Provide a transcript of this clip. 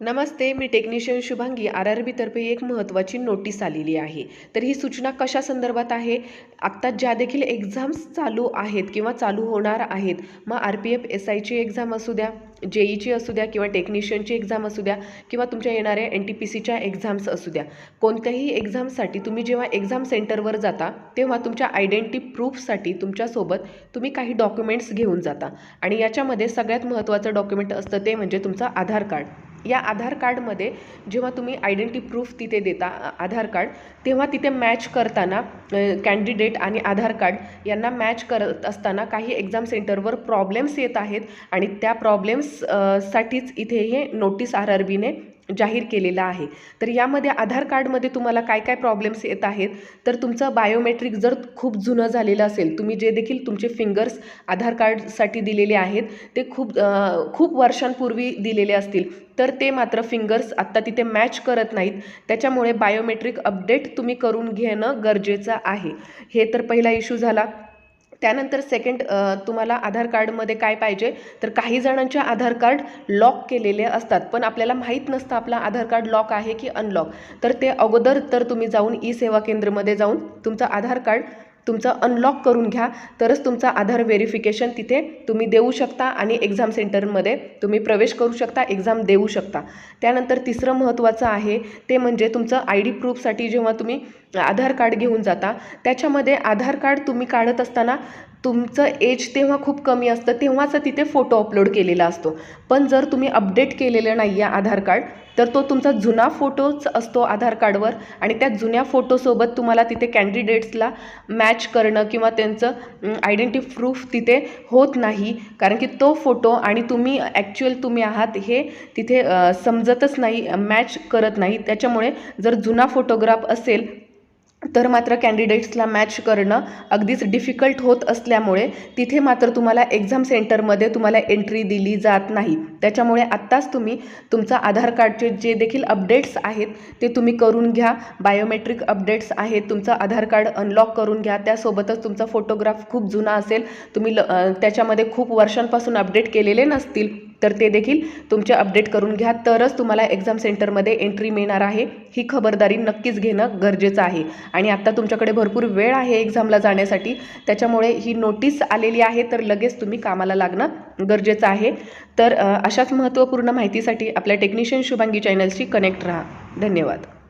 नमस्ते मी technician Shubhangi. R R बीतर्फे एक महत्त्वाची नोटीस आलेली आहे. तर ही सूचना कशा संदर्भात आहे? आत्ता ज्या देखील एक्झाम्स चालू आहेत किंवा चालू होणार आहेत मग आर पी एफ एस आयची एक्झाम असू द्या जेईची असू द्या किंवा टेक्निशियनची एक्झाम असू द्या किंवा तुमच्या येणाऱ्या एन टी पी सीच्या एक्झाम्स असू द्या कोणत्याही एक्झामसाठी तुम्ही जेव्हा एक्झाम सेंटरवर जाता तेव्हा तुमच्या आयडेंटिटी प्रूफसाठी तुमच्यासोबत तुम्ही काही डॉक्युमेंट्स घेऊन जाता. आणि याच्यामध्ये सगळ्यात महत्त्वाचं डॉक्युमेंट असतं ते म्हणजे तुमचं आधार कार्ड. या आधार कार्डमध्ये जेव्हा तुम्ही आयडेंटी प्रूफ तिथे देता आधार कार्ड तेव्हा तिथे मॅच करताना कॅन्डिडेट आणि आधार कार्ड यांना मॅच करत असताना काही एक्झाम सेंटरवर प्रॉब्लेम्स येत आहेत आणि त्या प्रॉब्लेम्स साठीच इथे हे नोटीस आर आर बीने जाहीर केलेलं आहे. तर यामध्ये आधार कार्डमध्ये तुम्हाला काय काय प्रॉब्लेम्स येत आहेत? तर तुमचं बायोमेट्रिक जर खूप जुनं झालेलं असेल तुम्ही जे देखील तुमचे फिंगर्स आधार कार्डसाठी दिलेले आहेत ते खूप खूप वर्षांपूर्वी दिलेले असतील. तर ते मात्र फिंगर्स आत्ता तिथे मॅच करत नाहीत. त्याच्यामुळे बायोमेट्रिक अपडेट तुम्ही करून घेणं गरजेचं आहे. हे तर पहिला इश्यू झाला. त्यानंतर सेकंड तुम्हाला आधार कार्डमध्ये काय पाहिजे? तर काही जणांचे आधार कार्ड लॉक केलेले असतात पण आपल्याला माहीत नसतं आपला आधार कार्ड लॉक आहे की अनलॉक तर ते अगोदर तर तुम्ही जाऊन ई सेवा केंद्रमध्ये जाऊन तुमचं आधार कार्ड तुमचं अनलॉक करून घ्या. तरच तुमचं आधार व्हेरिफिकेशन तिथे तुम्ही देऊ शकता आणि एक्झाम सेंटरमध्ये तुम्ही प्रवेश करू शकता एक्झाम देऊ शकता. त्यानंतर तिसरं महत्त्वाचं आहे ते म्हणजे तुमचं आय डी प्रूफसाठी जेव्हा तुम्ही आधार कार्ड घेऊन जाता त्याच्यामध्ये आधार कार्ड तुम्ही काढत असताना तुमचं एज तेव्हा खूप कमी असतं तेव्हाच तिथे फोटो अपलोड केलेला असतो. पण जर तुम्ही अपडेट केलेलं नाही आहे आधार कार्ड तर तो तुमचा जुना फोटोच असतो आधार कार्डवर आणि त्या जुन्या फोटोसोबत तुम्हाला तिथे कॅन्डिडेट्सला मॅच करणं किंवा त्यांचं आयडेंटिटी प्रूफ तिथे होत नाही. कारण की तो फोटो आणि तुम्ही ॲक्च्युअल तुम्ही आहात हे तिथे समजतच नाही मॅच करत नाही. त्याच्यामुळे जर जुना फोटोग्राफ असेल तर मात्र कॅन्डिडेट्सला मॅच करणं अगदीच डिफिकल्ट होत असल्यामुळे तिथे मात्र तुम्हाला एक्झाम सेंटरमध्ये तुम्हाला एंट्री दिली जात नाही. त्याच्यामुळे आत्ताच तुम्ही तुमचा आधार कार्डचे जे देखील अपडेट्स आहेत ते तुम्ही करून घ्या. बायोमेट्रिक अपडेट्स आहेत तुमचं आधार कार्ड अनलॉक करून घ्या. त्यासोबतच तुमचा फोटोग्राफ खूप जुना असेल. तुम्ही ल त्याच्यामध्ये खूप वर्षांपासून अपडेट केलेले नसतील. तर ते देखील तुमचे अपडेट करून घ्या. तरच तुम्हाला एक्झाम सेंटरमध्ये एंट्री मिळणार आहे. ही खबरदारी नक्कीच घेणं गरजेचं आहे. आणि आत्ता तुमच्याकडे भरपूर वेळ आहे एक्झामला जाण्यासाठी. त्याच्यामुळे ही नोटीस आलेली आहे तर लगेच तुम्ही कामाला लागणं गरजेचं आहे. तर अशाच महत्त्वपूर्ण माहितीसाठी आपल्या टेक्निशियन शुभांगी चॅनलशी कनेक्ट राहा. धन्यवाद.